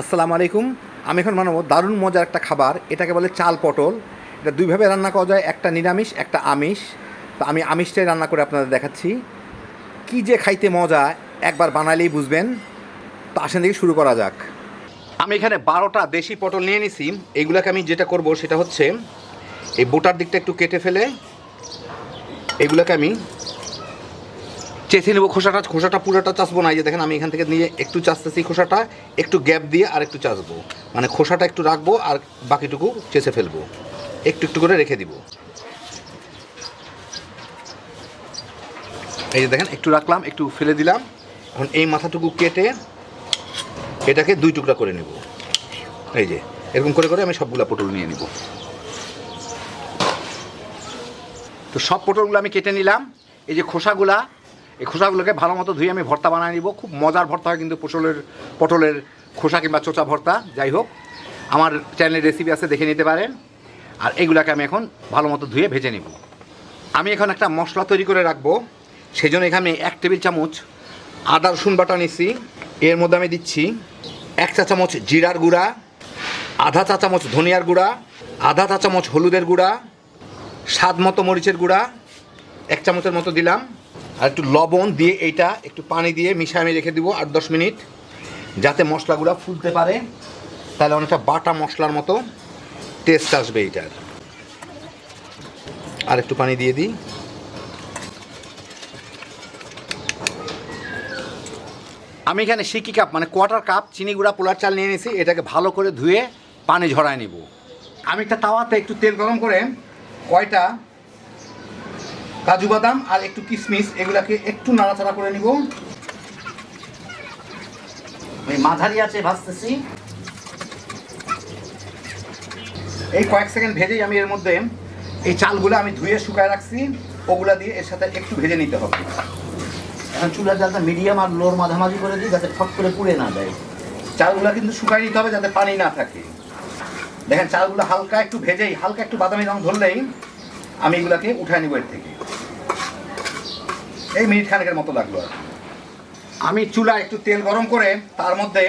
আসসালামু আলাইকুম। আমি এখন বানাবো দারুণ মজার একটা খাবার, এটাকে বলে চাল পটল। এটা দুইভাবে রান্না করা যায়, একটা নিরামিষ, একটা আমিষ। তো আমি আমিষটাই রান্না করে আপনাদের দেখাচ্ছি। কি যে খাইতে মজা, একবার বানালেই বুঝবেন। তো আসেন থেকে শুরু করা যাক। আমি এখানে বারোটা দেশি পটল নিয়ে নিছি। এইগুলোকে আমি যেটা করব সেটা হচ্ছে, এই বোটার দিকটা একটু কেটে ফেলে, এগুলোকে আমি চেঁচে নেব খোসাটা খোসাটা পুরোটা চাষবো না। এই যে দেখেন, আমি এখান থেকে নিয়ে একটু চাষতেছি খোসাটা, একটু গ্যাপ দিয়ে আর একটু চাষবো। মানে খোসাটা একটু রাখব আর বাকিটুকু চেঁচে ফেলব। একটু একটু করে রেখে দিব। এই যে দেখেন, একটু রাখলাম, একটু ফেলে দিলাম। এখন এই মাথাটুকু কেটে এটাকে দুই টুকরা করে নেব। এই যে, এরকম করে করে আমি সবগুলা পটল নিয়ে নিব। তো সব পটলগুলো আমি কেটে নিলাম। এই যে খোসাগুলা এই খোসাগুলোকে ভালো মতো ধুয়ে আমি ভর্তা বানিয়ে নিব। খুব মজার ভর্তা হয় কিন্তু পটলের পটলের খোসা কিংবা চোচা ভর্তা। যাই হোক, আমার চ্যানেলের রেসিপি আছে, দেখে নিতে পারেন। আর এগুলাকে আমি এখন ভালো মতো ধুয়ে ভেজে নিব। আমি এখন একটা মশলা তৈরি করে রাখব। সেই জন্য এখানে এক টেবিল চামচ আদা, রসুন বাটা নিচ্ছি এর মধ্যে আমি দিচ্ছি এক চা চামচ জিরার গুঁড়া, আধা চা চামচ ধনিয়ার গুঁড়া, আধা চা চামচ হলুদের গুঁড়া, স্বাদ মতো মরিচের গুঁড়া, এক চামচের মতো দিলাম। আর একটু লবণ দিয়ে এইটা একটু পানি দিয়ে মিশিয়ে আমি রেখে দিব আট দশ মিনিট, যাতে মশলাগুলো ফুলতে পারে। তাহলে অনেকটা বাটা মশলার মতো টেস্ট আসবে এইটার। আর একটু পানি দিয়ে দিই। আমি এখানে সিকি কাপ মানে কোয়ার্টার কাপ, চিনি গুঁড়া, পোলার চাল নিয়ে নিয়েছি। এটাকে ভালো করে ধুয়ে পানি ঝরায় নিব। আমি একটা তাওয়াতে একটু তেল গরম করে কয়টা কাজু বাদাম আর একটু কিশমিশ এগুলাকে একটু নাড়াচাড়া করে নিব। আমি মাঝারি আছে, ভাজতেছি। এই কয়েক সেকেন্ড ভেজেই আমি এর মধ্যে এই চালগুলো আমি ধুয়ে শুকায় রাখছি। ওগুলা দিয়ে এর সাথে একটু ভেজে নিতে হবে। এখন চুলার জালটা মিডিয়াম আর লোর মাঝামাঝি করে দিই, যাতে ফট করে পুড়ে না যায়। চালগুলো কিন্তু শুকাই নিতে হবে, যাতে পানি না থাকে। দেখেন, চালগুলো হালকা একটু ভেজেই, হালকা একটু বাদামি রং ধরলেই আমি এগুলাকে উঠায় নিব এর থেকে। এই মিনিট খানেকের মতো লাগল আর আমি চুলা একটু তেল গরম করে তার মধ্যে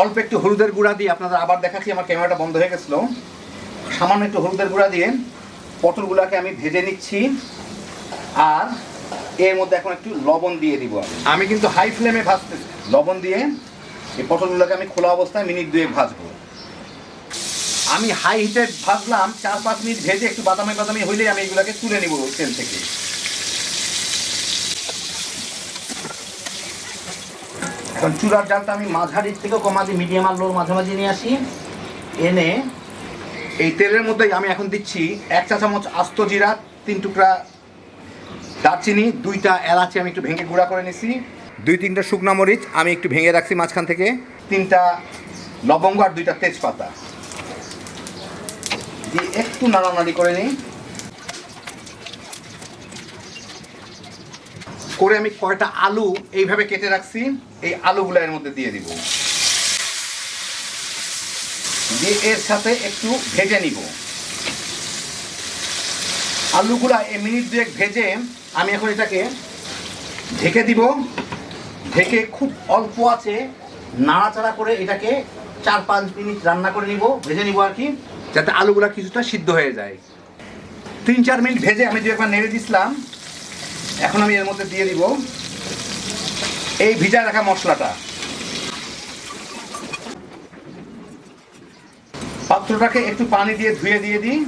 অল্প একটু হলুদের গুঁড়া দিয়ে আপনাদের আবার দেখাচ্ছি, আমার ক্যামেরাটা বন্ধ হয়ে গেছিল। সামান্য একটু হলুদের গুঁড়া দিয়ে পটলগুলাকে আমি ভেজে নিচ্ছি আর এর মধ্যে এখন একটু লবণ দিয়ে দিব আমি। কিন্তু হাই ফ্লেমে ভাজতেছি লবণ দিয়ে এই পটলগুলোকে আমি খোলা অবস্থায় মিনিট দুয়েক ভাজবো। আমি হাই হিটে ভাজলাম, চার পাঁচ মিনিট ভেজে একটু বাদামি বাদামি হইলেই আমি এগুলোকে তুলে নিব তেল থেকে। এখন চুলার জালটা আমি মাঝারির থেকেও কমা দিই মিডিয়াম আর লোর মাঝামাঝি নিয়ে আসি। এনে এই তেলের মধ্যে আমি এখন দিচ্ছি এক চা চামচ আস্ত জিরা, তিন টুকরা দারচিনি, দুইটা এলাচি আমি একটু ভেঙে গুঁড়া করে নিছি। দুই তিনটা শুকনা মরিচ আমি একটু ভেঙে রাখছি মাঝখান থেকে। তিনটা লবঙ্গ আর দুইটা তেজপাতা। দিয়ে একটু নাড়ানাড়ি করে নিই। করে আমি কয়টা আলু এইভাবে কেটে রাখছি, এই আলুগুলো এর মধ্যে দিয়ে দিব। দিয়ে এর সাথে একটু ভেজে নিব। আলুগুলা এই মিনিট দুয়েক ভেজে আমি এখন এটাকে ঢেকে দিব। ঢেকে খুব অল্প আছে, নাড়াচাড়া করে এটাকে চার পাঁচ মিনিট রান্না করে নিব, ভেজে নিব আর কি, যাতে আলুগুলা কিছুটা সিদ্ধ হয়ে যায়। তিন চার মিনিট ভেজে আমি দু একবার নেড়ে দিছিলাম। এখন আমি এর মধ্যে দিয়ে দিব এই ভিজা রাখা মশলাটা। পাত্রটাকে একটু পানি দিয়ে ধুয়ে দিয়ে দিই,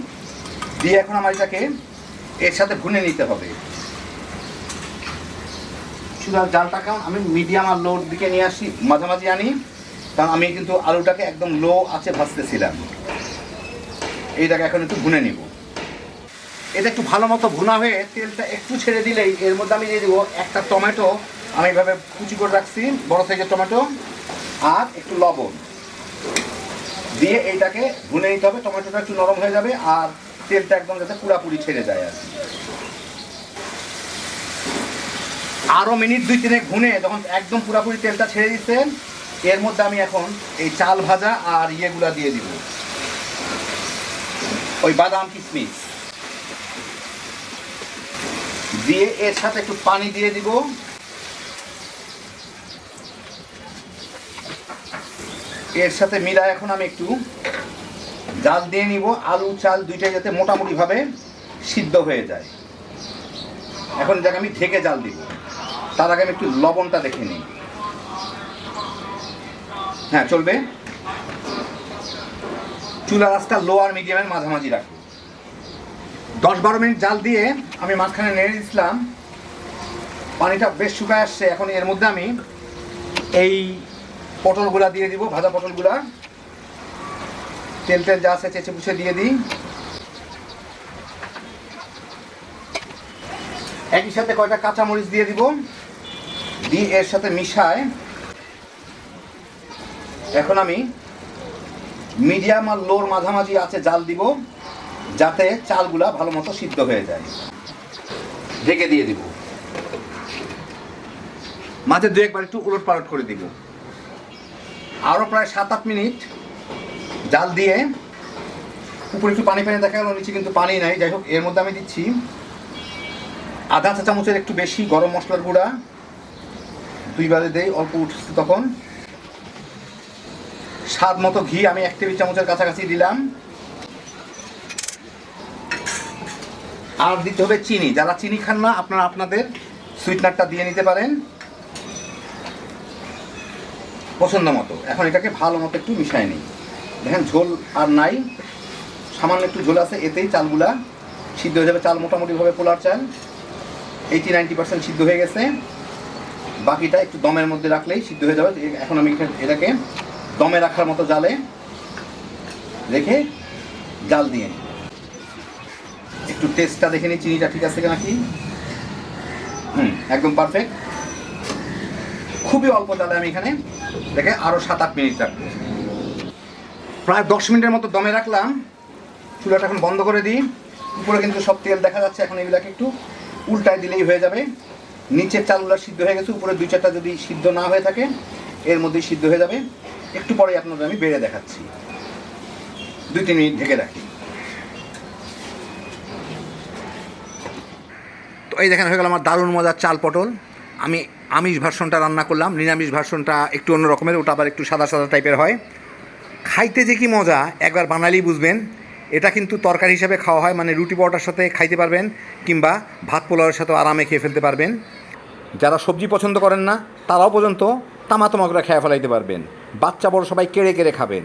দিয়ে এখন আমার এটাকে এর সাথে ভুনে নিতে হবে। চুলার জালটাকে আমি মিডিয়াম আর লোর দিকে নিয়ে আসি, মাঝামাঝি আনি, কারণ আমি কিন্তু আলুটাকে একদম লো আছে ভাজতেছিলাম। এইটাকে এখন একটু ভুনে নিব। এটা একটু ভালো মতো ভুনা হয়ে তেলটা একটু ছেড়ে দিলেই এর মধ্যে আমি দিয়ে দিব একটা টমেটো। আমি এভাবে কুচি করে রাখছি, বড় সাইজের টমেটো আর একটু লবণ। দিয়ে এইটাকে ভুনে নিতে হবে, টমেটোটা একটু নরম হয়ে যাবে আর তেলটা একদম যাতে পুরাপুরি ছেড়ে যায় আর। আরও মিনিট দুই তিনে ঘুনে যখন একদম পুরাপুরি তেলটা ছেড়ে দিচ্ছে, এর মধ্যে আমি এখন এই চাল ভাজা আর ইয়েগুলা দিয়ে দিব। ওই বাদাম কিশমিশ দিয়ে এর সাথে একটু পানি দিয়ে দিব। এর সাথে মিলা এখন আমি একটু জাল দিয়ে নিব। আলু, চাল দুইটাই যাতে মোটামুটিভাবে সিদ্ধ হয়ে যায়। এখন যাকে আমি ঢেকে জাল দিব। তার আগে আমি একটু লবণটা দেখে নিই। হ্যাঁ চলবে। চুলা রাস্তা লো আর মিডিয়ামের মাঝামাঝি রাখব। দশ বারো মিনিট জাল দিয়ে আমি মাঝখানে নেড়ে দিয়েছিলাম। পানিটা বেশ শুকায় আসছে, এখন এর মধ্যে আমি এই পটলগুলা দিয়ে দিব, ভাজা পটলগুলা। তেল তেল যা আছে চেঁচে পুষে দিয়ে দিই। একই সাথে কয়টা কাঁচামরিচ দিয়ে দিব, দিয়ে এর সাথে মিশায়। এখন আমি মিডিয়াম আর লোর মাঝামাঝি আছে জাল দিব। যাতে চালগুলা ভালো মতো সিদ্ধ হয়ে যায়। ঢেকে দিয়ে দিব। মাঝে দু একবার একটু উলট পালট করে দিব। আরও প্রায় সাত আট মিনিট জাল দিয়ে উপরে একটু পানি পানি দেখা গেল, নিচে কিন্তু পানি নাই। যাই হোক, এর মধ্যে আমি দিচ্ছি আধা চা চামচের একটু বেশি গরম মশলার গুঁড়া। দুই দুইবারে দেই, অল্প উঠছে তখন। স্বাদ মতো ঘি আমি এক টেবিল চামচের কাছাকাছি দিলাম। আর দিতে হবে চিনি। যারা চিনি খান না, আপনারা আপনাদের সুইটনারটা দিয়ে নিতে পারেন। পছন্দ মতো। এখন এটাকে ভালো মতো একটু মিশাই নিই। দেখেন ঝোল আর নাই। সামান্য একটু ঝোল আছে, এতেই চালগুলা সিদ্ধ হয়ে যাবে। চাল মোটামুটিভাবে পোলার চাল। এইটি নাইনটি পার্সেন্ট সিদ্ধ হয়ে গেছে। বাকিটা একটু দমের মধ্যে রাখলেই সিদ্ধ হয়ে যাবে। এখন আমি এটাকে দমে রাখার মতো জালে রেখে জাল দিয়ে নিই। একটু টেস্টটা দেখে নিই, চিনিটা ঠিক আছে নাকি হুম, একদম পারফেক্ট খুবই অল্প জালে আমি এখানে, দেখে আরও সাত আট মিনিট রাখব। প্রায় দশ মিনিটের মতো দমে রাখলাম। চুলাটা এখন বন্ধ করে দিই। উপরে কিন্তু সব তেল দেখা যাচ্ছে, এখন এগুলাকে একটু উল্টায় দিলেই হয়ে যাবে। নিচের চালগুলো সিদ্ধ হয়ে গেছে, উপরে দুই চারটা যদি সিদ্ধ না হয়ে থাকে, এর মধ্যেই সিদ্ধ হয়ে যাবে। একটু পরে আপনাদের আমি বেড়ে দেখাচ্ছি। দুই তিন মিনিট ঢেকে রাখি। এই দেখেন হয়ে গেল আমার দারুণ মজার চাল পটল। আমি আমিষ ভার্সনটা রান্না করলাম, নিরামিষ ভার্সনটা একটু অন্য রকমের, ওটা আবার একটু সাদা সাদা টাইপের হয়। খাইতে যে কি মজা, একবার বানালেই বুঝবেন। এটা কিন্তু তরকারি হিসাবে খাওয়া হয় মানে রুটি পরোটার সাথে খাইতে পারবেন, কিংবা ভাত পোলাওয়ের সাথে আরামে খেয়ে ফেলতে পারবেন। যারা সবজি পছন্দ করেন না, তারাও পর্যন্ত তামা তামা করে খেয়ে ফেলাইতে পারবেন। বাচ্চা বড় সবাই কেড়ে কেড়ে খাবেন।